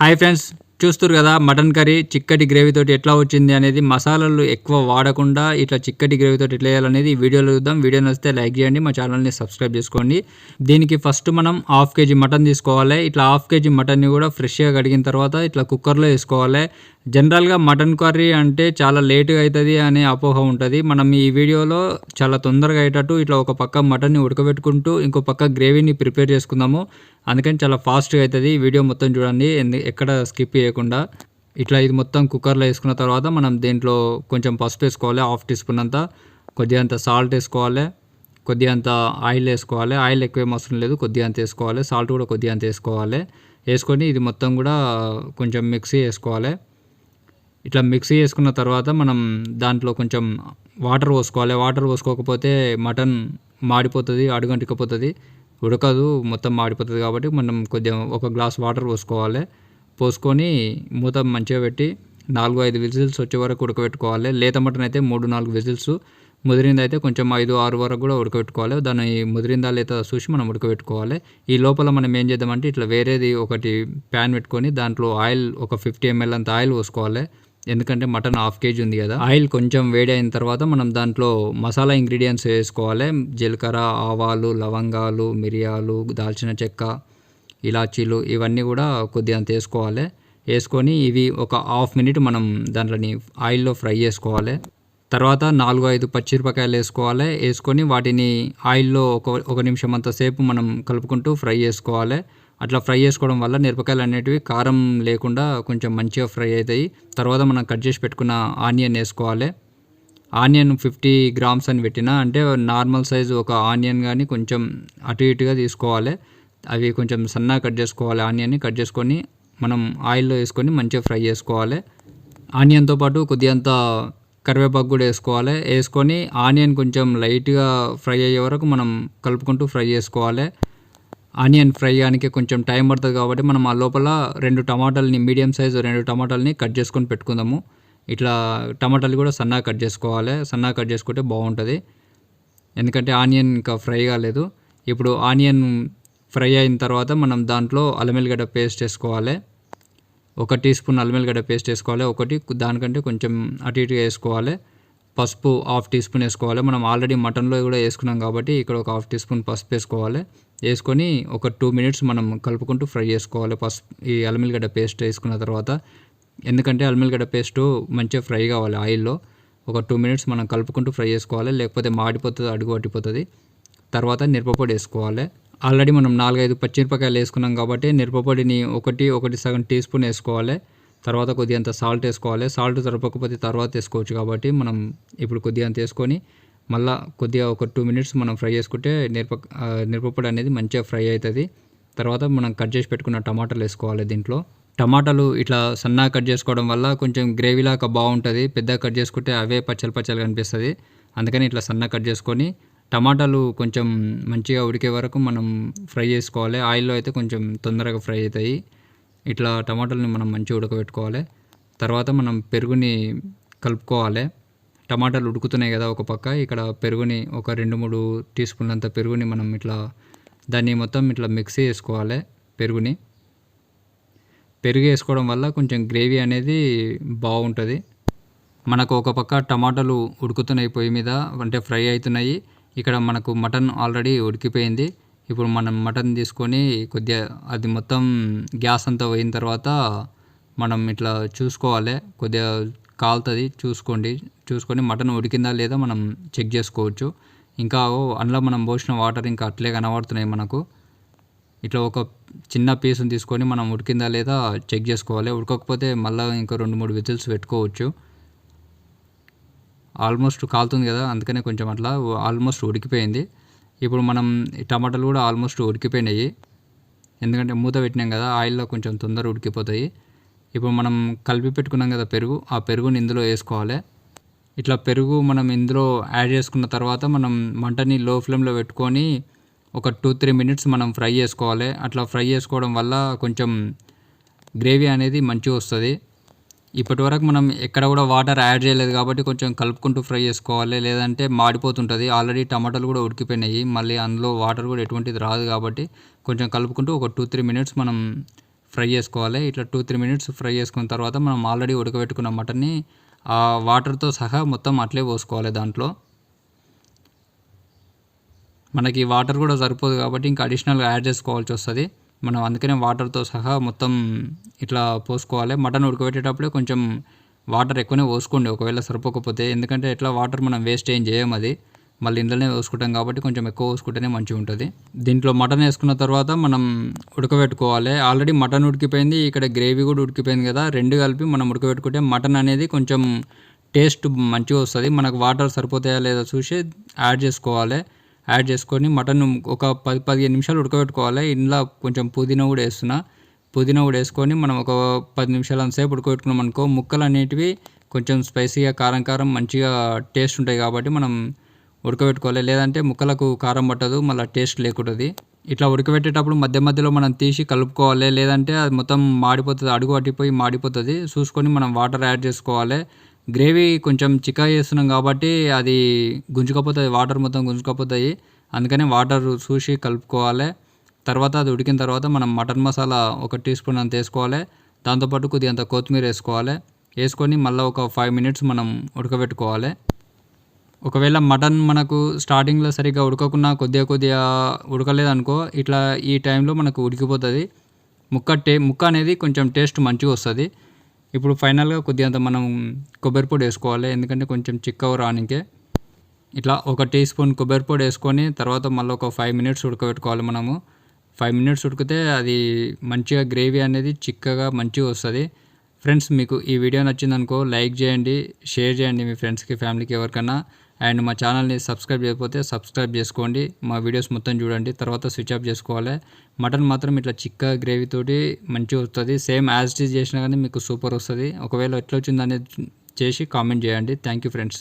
Hi friends చూస్తారు కదా mutton curry చిక్కటి గ్రేవీ తోటి ఎట్లా వచ్చింది అనేది మసాలాలు ఎక్కువ వాడకుండా ఇట్లా చిక్కటి గ్రేవీతో ఎట్లా చేయాలనేది ఈ వీడియోలో చూద్దాం. వీడియో నచ్చితే లైక్ చేయండి మా ఛానల్ని సబ్స్క్రైబ్ చేసుకోండి. దీనికి ఫస్ట్ మనం హాఫ్ కేజీ మటన్ తీసుకోవాలి. ఇట్లా హాఫ్ కేజీ మటన్ని కూడా ఫ్రెష్గా కడిగిన తర్వాత ఇట్లా కుక్కర్లో వేసుకోవాలి. జనరల్గా మటన్ కర్రీ అంటే చాలా లేటుగా అవుతుంది అనే అపోహ ఉంటుంది. మనం ఈ వీడియోలో చాలా తొందరగా అయ్యేటట్టు ఇట్లా ఒక పక్క మటన్ని ఉడకబెట్టుకుంటూ ఇంకో పక్క గ్రేవీని ప్రిపేర్ చేసుకుందాము. అందుకని చాలా ఫాస్ట్గా అవుతుంది వీడియో మొత్తం చూడండి. ఎక్కడ స్కిప్ చేయకుండా. ఇట్లా ఇది మొత్తం కుక్కర్లో వేసుకున్న తర్వాత మనం దీంట్లో కొంచెం పసుపు వేసుకోవాలి. హాఫ్ టీ స్పూన్ అంతా. కొద్దిగా అంత సాల్ట్ వేసుకోవాలి. కొద్దిగా అంత ఆయిల్ వేసుకోవాలి. ఆయిల్ ఎక్కువ ఏం అవసరం లేదు. కొద్దిగా అంత వేసుకోవాలి. సాల్ట్ కూడా కొద్దిగా అంత వేసుకోవాలి. వేసుకొని ఇది మొత్తం కూడా కొంచెం మిక్సీ వేసుకోవాలి. ఇట్లా మిక్సీ వేసుకున్న తర్వాత మనం దాంట్లో కొంచెం వాటర్ పోసుకోవాలి. వాటర్ పోసుకోకపోతే మటన్ మాడిపోతుంది అడుగంటికపోతుంది. ఉడకదు మొత్తం మాడిపోతుంది కాబట్టి మనం కొద్దిగా ఒక గ్లాస్ వాటర్ పోసుకోవాలి. పోసుకొని మూత మంచిగా పెట్టి నాలుగు ఐదు విజిల్స్ వచ్చే వరకు ఉడకబెట్టుకోవాలి. లేత మటన్ అయితే మూడు నాలుగు విజిల్స్ ముదిరింది అయితే కొంచెం ఐదు ఆరు వరకు కూడా ఉడకబెట్టుకోవాలి. దాన్ని ముదిరిందా లేదా చూసి మనం ఉడకబెట్టుకోవాలి. ఈ లోపల మనం ఏం చేద్దామంటే ఇట్లా వేరేది ఒకటి ప్యాన్ పెట్టుకొని దాంట్లో ఆయిల్ ఒక ఫిఫ్టీ ఎంఎల్ అంత ఆయిల్ పోసుకోవాలి. ఎందుకంటే మటన్ హాఫ్ కేజీ ఉంది కదా. ఆయిల్ కొంచెం వేడి అయిన తర్వాత మనం దాంట్లో మసాలా ఇంగ్రీడియంట్స్ వేసుకోవాలి. జీలకర్ర ఆవాలు లవంగాలు మిరియాలు దాల్చిన చెక్క ఇలాచీలు ఇవన్నీ కూడా కొద్దిగా అంత వేసుకోవాలి. వేసుకొని ఇవి ఒక హాఫ్ మినిట్ మనం దాంట్లోని ఆయిల్లో ఫ్రై చేసుకోవాలి. తర్వాత నాలుగు ఐదు పచ్చిమిరపకాయలు వేసుకోవాలి. వేసుకొని వాటిని ఆయిల్లో ఒక ఒక నిమిషం అంత సేపు మనం కలుపుకుంటూ ఫ్రై చేసుకోవాలి. అట్లా ఫ్రై చేసుకోవడం వల్ల మిరపకాయలు అనేటివి కారం లేకుండా కొంచెం మంచిగా ఫ్రై అవుతాయి. తర్వాత మనం కట్ చేసి పెట్టుకున్న ఆనియన్ వేసుకోవాలి. ఆనియన్ ఫిఫ్టీ గ్రామ్స్ అని పెట్టిన అంటే నార్మల్ సైజు ఒక ఆనియన్ కానీ కొంచెం అటు ఇటుగా తీసుకోవాలి. అవి కొంచెం సన్నగా కట్ చేసుకోవాలి ఆనియన్ని. కట్ చేసుకొని మనం ఆయిల్లో వేసుకొని మంచిగా ఫ్రై చేసుకోవాలి. ఆనియన్తో పాటు కొద్దిగంత కరివేపాకు కూడా వేసుకోవాలి. వేసుకొని ఆనియన్ కొంచెం లైట్గా ఫ్రై అయ్యే వరకు మనం కలుపుకుంటూ ఫ్రై చేసుకోవాలి. ఆనియన్ ఫ్రై అయ్యానికి కొంచెం టైం పడుతుంది కాబట్టి మనం ఆ లోపల రెండు టమాటాలని మీడియం సైజు రెండు టమాటాలని కట్ చేసుకొని పెట్టుకుందాము. ఇట్లా టమాటాలు కూడా సన్నగా కట్ చేసుకోవాలి. సన్నగా కట్ చేసుకుంటే బాగుంటుంది. ఎందుకంటే ఆనియన్ ఇంకా ఫ్రై కాలేదు. ఇప్పుడు ఆనియన్ ఫ్రై అయిన తర్వాత మనం దాంట్లో అల్లమెల్లిగడ్డ పేస్ట్ వేసుకోవాలి ఒక టీ స్పూన్ అల్లమెల్లిగడ్డ పేస్ట్ వేసుకోవాలి ఒకటి దానికంటే కొంచెం అటు ఇటుగా వేసుకోవాలి. పసుపు హాఫ్ టీ స్పూన్ వేసుకోవాలి. మనం ఆల్రెడీ మటన్లో కూడా వేసుకున్నాం కాబట్టి ఇక్కడ ఒక హాఫ్ టీ స్పూన్ పసుపు వేసుకోవాలి. వేసుకొని ఒక టూ మినిట్స్ మనం కలుపుకుంటూ ఫ్రై చేసుకోవాలి. పసుపు ఈ అల్లం పేస్ట్ వేసుకున్న తర్వాత. ఎందుకంటే అల్లం ఎల్లిగడ్డ పేస్ట్ మంచిగా ఫ్రై కావాలి ఆయిల్లో. ఒక టూ మినిట్స్ మనం కలుపుకుంటూ ఫ్రై చేసుకోవాలి. లేకపోతే మాడిపోతుంది అడుగు పట్టిపోతుంది. తర్వాత మిరపపొడి వేసుకోవాలి. ఆల్రెడీ మనం నాలుగైదు పచ్చిమిరపకాయలు వేసుకున్నాం కాబట్టి మిరపపొడిని ఒకటి ఒకటి సగం టీ స్పూన్ వేసుకోవాలి. తర్వాత కొద్దిగంత సాల్ట్ వేసుకోవాలి. సాల్ట్ సరిపోకపోతే తర్వాత వేసుకోవచ్చు కాబట్టి మనం ఇప్పుడు కొద్దిగంత వేసుకొని మళ్ళా కొద్దిగా ఒక టూ మినిట్స్ మనం ఫ్రై చేసుకుంటే మిరప ఆ, మిరపపొడి అనేది మంచిగా ఫ్రై అవుతుంది. తర్వాత మనం కట్ చేసి పెట్టుకున్న టమాటాలు వేసుకోవాలి దీంట్లో. టమాటాలు ఇట్లా సన్నగా కట్ చేసుకోవడం వల్ల కొంచెం గ్రేవీ లాగా బాగుంటుంది. పెద్దగా కట్ చేసుకుంటే అవే పచ్చలు పచ్చలు కనిపిస్తుంది అందుకని ఇట్లా సన్నగా కట్ చేసుకొని టమాటాలు కొంచెం మంచిగా ఉడికే వరకు మనం ఫ్రై చేసుకోవాలి. ఆయిల్లో అయితే కొంచెం తొందరగా ఫ్రై అవుతాయి. ఇట్లా టమాటాలని మనం మంచిగా ఉడకబెట్టుకోవాలి. తర్వాత మనం పెరుగుని కలుపుకోవాలి. టమాటాలు ఉడుకుతున్నాయి కదా ఒక పక్క. ఇక్కడ పెరుగుని ఒక రెండు మూడు టీ స్పూన్లంత పెరుగుని మనం ఇట్లా దాన్ని మొత్తం ఇట్లా మిక్సీ వేసుకోవాలి పెరుగుని. పెరుగు వేసుకోవడం వల్ల కొంచెం గ్రేవీ అనేది బాగుంటుంది. మనకు ఒక పక్క టమాటాలు ఉడుకుతున్నాయి పొయ్యి మీద అంటే ఫ్రై అవుతున్నాయి. ఇక్కడ మనకు మటన్ ఆల్రెడీ ఉడికిపోయింది. ఇప్పుడు మనం మటన్ తీసుకొని కొద్దిగా అది మొత్తం గ్యాస్ అంతా పోయిన తర్వాత మనం ఇట్లా చూసుకోవాలి. కొద్దిగా కాలుతుంది చూసుకోండి. చూసుకొని మటన్ ఉడికిందా లేదా మనం చెక్ చేసుకోవచ్చు. ఇంకా అందులో మనం పోసిన వాటర్ ఇంకా అట్లే కనబడుతున్నాయి మనకు. ఇట్లా ఒక చిన్న పీస్ని తీసుకొని మనం ఉడికిందా లేదా చెక్ చేసుకోవాలి. ఉడకకపోతే మళ్ళీ ఇంకా రెండు మూడు విజిల్స్ పెట్టుకోవచ్చు. ఆల్మోస్ట్ కాలుతుంది కదా అందుకనే కొంచెం అట్లా ఆల్మోస్ట్ ఉడికిపోయింది. ఇప్పుడు మనం ఈ టమాటాలు కూడా ఆల్మోస్ట్ ఉడికిపోయినాయి. ఎందుకంటే మూత పెట్టినాం కదా ఆయిల్లో కొంచెం తొందర ఉడికిపోతాయి. ఇప్పుడు మనం కలిపి పెట్టుకున్నాం కదా పెరుగు ఆ పెరుగుని ఇందులో వేసుకోవాలి. ఇట్లా పెరుగు మనం ఇందులో యాడ్ చేసుకున్న తర్వాత మనం మంటని లో ఫ్లేమ్లో పెట్టుకొని ఒక టూ త్రీ మినిట్స్ మనం ఫ్రై చేసుకోవాలి. అట్లా ఫ్రై చేసుకోవడం వల్ల కొంచెం గ్రేవీ అనేది మంచిగా వస్తుంది. ఇప్పటి వరకు మనం ఎక్కడ కూడా వాటర్ యాడ్ చేయలేదు కాబట్టి కొంచెం కలుపుకుంటూ ఫ్రై చేసుకోవాలి. లేదంటే మాడిపోతుంటుంది. ఆల్రెడీ టమాటాలు కూడా ఉడికిపోయినాయి. మళ్ళీ అందులో వాటర్ కూడా ఎటువంటిది రాదు కాబట్టి కొంచెం కలుపుకుంటూ ఒక టూ త్రీ మినిట్స్ మనం ఫ్రై చేసుకోవాలి. ఇట్లా టూ త్రీ మినిట్స్ ఫ్రై చేసుకున్న తర్వాత మనం ఆల్రెడీ ఉడకబెట్టుకున్న మటన్ని ఆ వాటర్తో సహా మొత్తం అట్లే పోసుకోవాలి దాంట్లో. మనకి వాటర్ కూడా సరిపోదు కాబట్టి ఇంకా అడిషనల్గా యాడ్ చేసుకోవాల్సి వస్తుంది. మనం అందుకనే వాటర్తో సహా మొత్తం ఇట్లా పోసుకోవాలి. మటన్ ఉడకబెట్టేటప్పుడే కొంచెం వాటర్ ఎక్కువనే పోసుకోండి. ఒకవేళ సరిపోకపోతే ఎందుకంటే ఎట్లా వాటర్ మనం వేస్ట్ ఏం చేయం అది. మళ్ళీ ఇంట్లోనే పోసుకుంటాం కాబట్టి కొంచెం ఎక్కువ పోసుకుంటేనే మంచిగా ఉంటుంది. దీంట్లో మటన్ వేసుకున్న తర్వాత మనం ఉడకబెట్టుకోవాలి. ఆల్రెడీ మటన్ ఉడికిపోయింది. ఇక్కడ గ్రేవీ కూడా ఉడికిపోయింది కదా. రెండు కలిపి మనం ఉడకబెట్టుకుంటే మటన్ అనేది కొంచెం టేస్ట్ మంచిగా వస్తుంది. మనకు వాటర్ సరిపోతాయా లేదా చూసి యాడ్ చేసుకోవాలి. యాడ్ చేసుకొని మటన్ ఒక పది పదిహేను నిమిషాలు ఉడకబెట్టుకోవాలి. ఇందులో కొంచెం పుదీనా కూడా వేస్తున్నా. పుదీనా కూడా వేసుకొని మనం ఒక పది నిమిషాలు అంతసేపు ఉడకబెట్టుకున్నాం అనుకో ముక్కలు అనేటివి కొంచెం స్పైసీగా కారం కారం మంచిగా టేస్ట్ ఉంటాయి కాబట్టి మనం ఉడకబెట్టుకోవాలి. లేదంటే ముక్కలకు కారం పట్టదు మళ్ళీ టేస్ట్ లేకుంటుంది. ఇట్లా ఉడకబెట్టేటప్పుడు మధ్య మధ్యలో మనం తీసి కలుపుకోవాలి. లేదంటే అది మొత్తం మాడిపోతుంది అడుగు పట్టిపోయి మాడిపోతుంది. చూసుకొని మనం వాటర్ యాడ్ చేసుకోవాలి. గ్రేవీ కొంచెం చికా చేస్తున్నాం కాబట్టి అది గుంజుకపోతుంది వాటర్ మొత్తం గుంజుకపోతాయి. అందుకనే వాటర్ చూసి కలుపుకోవాలి. తర్వాత అది ఉడికిన తర్వాత మనం మటన్ మసాలా ఒక టీ స్పూన్ అంత వేసుకోవాలి. దాంతోపాటు కొద్దిగా అంత కొత్తిమీర వేసుకోవాలి. వేసుకొని మళ్ళీ ఒక ఫైవ్ మినిట్స్ మనం ఉడకబెట్టుకోవాలి. ఒకవేళ మటన్ మనకు స్టార్టింగ్లో సరిగ్గా ఉడకకున్నా కొద్దిగా కొద్దిగా ఉడకలేదనుకో ఇట్లా ఈ టైంలో మనకు ఉడికిపోతుంది. ముక్క టే ముక్క అనేది కొంచెం టేస్ట్ మంచిగా వస్తుంది. ఇప్పుడు ఫైనల్గా కొద్దిగా మనం కొబ్బరి పొడి వేసుకోవాలి. ఎందుకంటే కొంచెం చిక్కవ రానికే. ఇట్లా ఒక టీ స్పూన్ కొబ్బరి పొడి వేసుకొని తర్వాత మళ్ళీ ఒక ఫైవ్ మినిట్స్ ఉడకబెట్టుకోవాలి మనము. ఫైవ్ మినిట్స్ ఉడికితే అది మంచిగా గ్రేవీ అనేది చిక్కగా మంచిగా వస్తుంది. ఫ్రెండ్స్ మీకు ఈ వీడియో నచ్చిందనుకో లైక్ చేయండి షేర్ చేయండి మీ ఫ్రెండ్స్కి ఫ్యామిలీకి ఎవరికైనా. అండ్ మా ఛానల్ని సబ్స్క్రైబ్ చేయకపోతే సబ్స్క్రైబ్ చేసుకోండి. మా వీడియోస్ మొత్తం చూడండి. తర్వాత స్విచ్ ఆఫ్ చేసుకోవాలి. మటన్ మాత్రం ఇట్లా చిక్క గ్రేవీ తోటి మంచిగా వస్తుంది. సేమ్ యాజ్ ఇట్ ఈజ్ చేసినా కానీ మీకు సూపర్ వస్తుంది. ఒకవేళ ఎట్లా వచ్చిందనేది చేసి కామెంట్ చేయండి. Thank you friends.